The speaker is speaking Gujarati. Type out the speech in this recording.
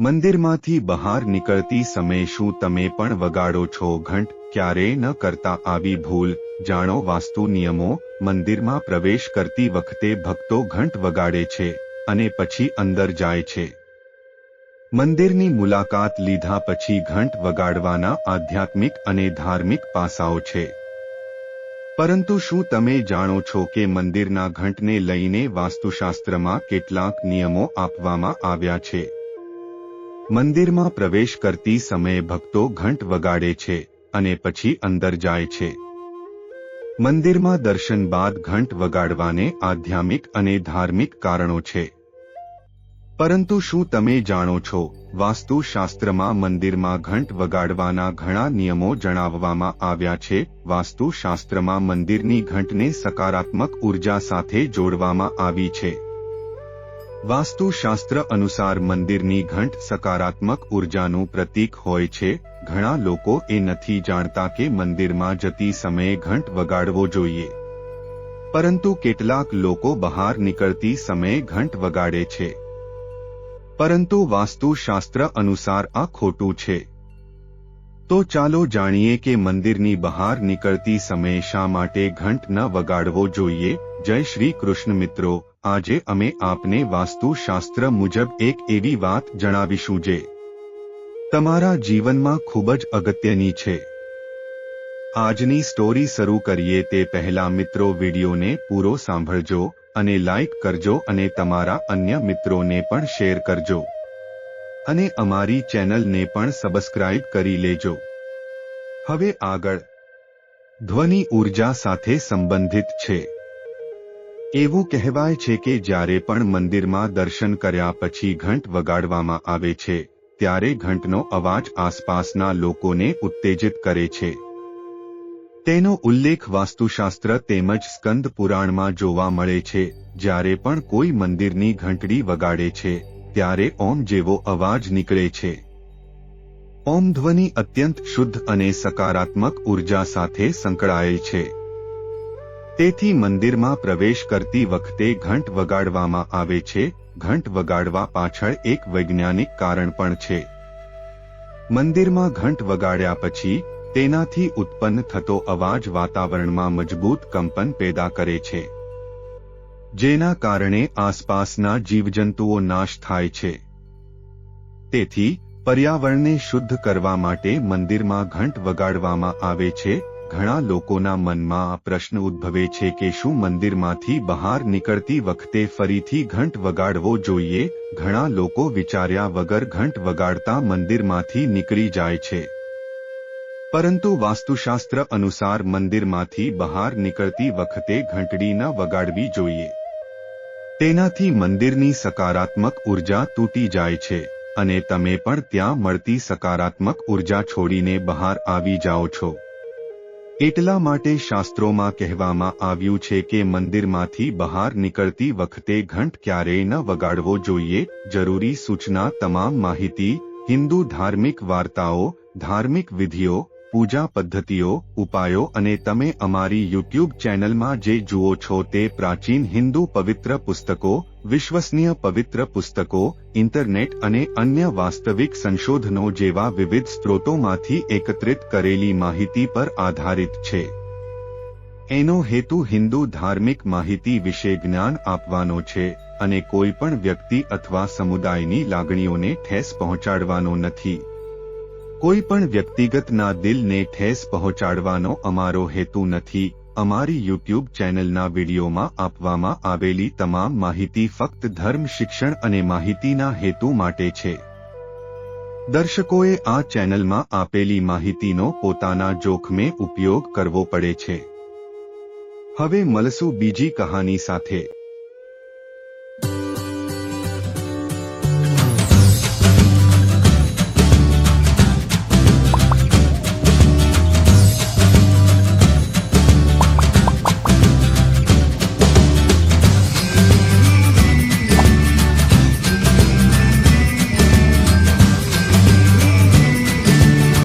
મંદિરમાંથી બહાર નીકળતી સમયે શું તમે પણ વગાડો છો ઘંટ? ક્યારેય ન કરતા આવી ભૂલ. જાણો વાસ્તુ નિયમો. મંદિરમાં પ્રવેશ કરતી વખતે ભક્તો ઘંટ વગાડે છે અને પછી અંદર જાય છે. મંદિરની મુલાકાત લીધા પછી ઘંટ વગાડવાના આધ્યાત્મિક અને ધાર્મિક પાસાઓ છે. પરંતુ શું તમે જાણો છો કે મંદિરના ઘંટને લઈને વાસ્તુશાસ્ત્રમાં કેટલાક નિયમો આપવામાં આવ્યા છે? મંદિરમાં પ્રવેશ કરતી સમયે ભક્તો ઘંટ વગાડે છે અને પછી અંદર જાય છે. મંદિરમાં દર્શન બાદ ઘંટ વગાડવાને આધ્યાત્મિક અને ધાર્મિક કારણો છે. પરંતુ શું તમે જાણો છો, વાસ્તુશાસ્ત્રમાં મંદિરમાં ઘંટ વગાડવાના ઘણા નિયમો જણાવવામાં આવ્યા છે? વાસ્તુશાસ્ત્રમાં મંદિરની ઘંટને સકારાત્મક ઊર્જા સાથે જોડવામાં આવી છે. વાસ્તુશાસ્ત્ર અનુસાર મંદિરની ઘંટ સકારાત્મક ઉર્જાનું પ્રતીક હોય છે. ઘણા લોકો એ નથી જાણતા કે મંદિરમાં જતી સમયે ઘંટ વગાડવો જોઈએ. પરંતુ કેટલાક લોકો બહાર નીકળતી સમયે ઘંટ વગાડે છે. પરંતુ વાસ્તુશાસ્ત્ર અનુસાર આ ખોટું છે. તો ચાલો જાણીએ કે મંદિરની બહાર નીકળતી સમયે શા માટે ઘંટ ન વગાડવો જોઈએ. જય શ્રી કૃષ્ણ મિત્રો. આજે અમે આપને વાસ્તુશાસ્ત્ર મુજબ એક એવી વાત જણાવીશું જે તમારા જીવનમાં ખૂબ જ અગત્યની છે. આજની સ્ટોરી શરૂ કરીએ તે પહેલા મિત્રો વિડીયોને પૂરો સાંભળજો અને લાઇક કરજો અને તમારા અન્ય મિત્રોને પણ શેર કરજો. અને અમારી ચેનલને પણ સબસ્ક્રાઇબ કરી લેજો. હવે આગળ. ધ્વનિ ઊર્જા સાથે સંબંધિત છે. એવું કહેવાય છે કે જ્યારે પણ મંદિરમાં દર્શન કર્યા પછી ઘંટ વગાડવામાં આવે છે, ત્યારે ઘંટનો અવાજ આસપાસના લોકોને ઉત્તેજિત કરે છે. તેનો ઉલ્લેખ વાસ્તુશાસ્ત્ર તેમજ સ્કંદ પુરાણમાં જોવા મળે છે, જ્યારે પણ કોઈ મંદિરની ઘંટડી વગાડે છે, ત્યારે ઓમ જેવો અવાજ નીકળે છે. ઓમ ધ્વનિ અત્યંત શુદ્ધ અને સકારાત્મક ઊર્જા સાથે સંકળાયેલ છે. તેથી મંદિરમાં પ્રવેશ કરતી વખતે ઘંટ વગાડવામાં આવે છે. ઘંટ વગાડવા પાછળ એક વૈજ્ઞાનિક કારણ પણ છે. મંદિરમાં ઘંટ વગાડ્યા પછી, તેનાથી ઉત્પન્ન થતો અવાજ વાતાવરણમાં મજબૂત કંપન પેદા કરે છે. જેના કારણે આસપાસના જીવજંતુઓ નાશ થાય છે. તેથી, પર્યાવરણને શુદ્ધ કરવા માટે મંદિરમાં ઘંટ વગાડવામાં આવે છે. ઘણા લોકોના મનમાં આ પ્રશ્ન ઉદ્ભવે છે કે શું મંદિરમાંથી બહાર નીકળતી વખતે ફરીથી ઘંટ વગાડવો જોઈએ? ઘણા લોકો વિચાર્યા વગર ઘંટ વગાડતા મંદિરમાંથી નીકળી જાય છે. પરંતુ વાસ્તુશાસ્ત્ર અનુસાર મંદિરમાંથી બહાર નીકળતી વખતે ઘંટડી ન વગાડવી જોઈએ. તેનાથી મંદિરની સકારાત્મક ઊર્જા તૂટી જાય છે અને તમે પણ ત્યાં મળતી સકારાત્મક ઊર્જા છોડીને બહાર આવી જાઓ છો. એટલા માટે શાસ્ત્રોમાં કહેવામાં આવ્યું છે કે મંદિરમાંથી બહાર નીકળતી વખતે ઘંટ ક્યારેય ન વગાડવો જોઈએ. જરૂરી સૂચના, તમામ માહિતી, હિન્દુ ધાર્મિક વાર્તાઓ, ધાર્મિક વિધિઓ પૂજા પદ્ધતિઓ, ઉપાયો અને તમે અમારી યુટ્યુબ ચેનલમાં જે જુઓ છો તે પ્રાચીન હિન્દુ પવિત્ર પુસ્તકો, વિશ્વસનીય પવિત્ર પુસ્તકો, ઇન્ટરનેટ અને અન્ય વાસ્તવિક સંશોધનો જેવા વિવિધ સ્ત્રોતોમાંથી એકત્રિત કરેલી માહિતી પર આધારિત છે. એનો હેતુ હિન્દુ ધાર્મિક માહિતી વિશે જ્ઞાન આપવાનો છે અને કોઈ પણ વ્યક્તિ અથવા સમુદાયની લાગણીઓને ઠેસ પહોંચાડવાનો નથી. કોઈ પણ વ્યક્તિગતના દિલને ઠેસ પહોંચાડવાનો અમારો હેતુ નથી. અમારી યુટ્યુબ ચેનલના વિડીયોમાં આપવામાં આવેલી તમામ માહિતી ફક્ત ધર્મ, શિક્ષણ અને માહિતીના હેતુ માટે છે. દર્શકોએ આ ચેનલમાં આપેલી માહિતીનો પોતાના જોખમે ઉપયોગ કરવો પડે છે. હવે મળશું બીજી કહાની સાથે.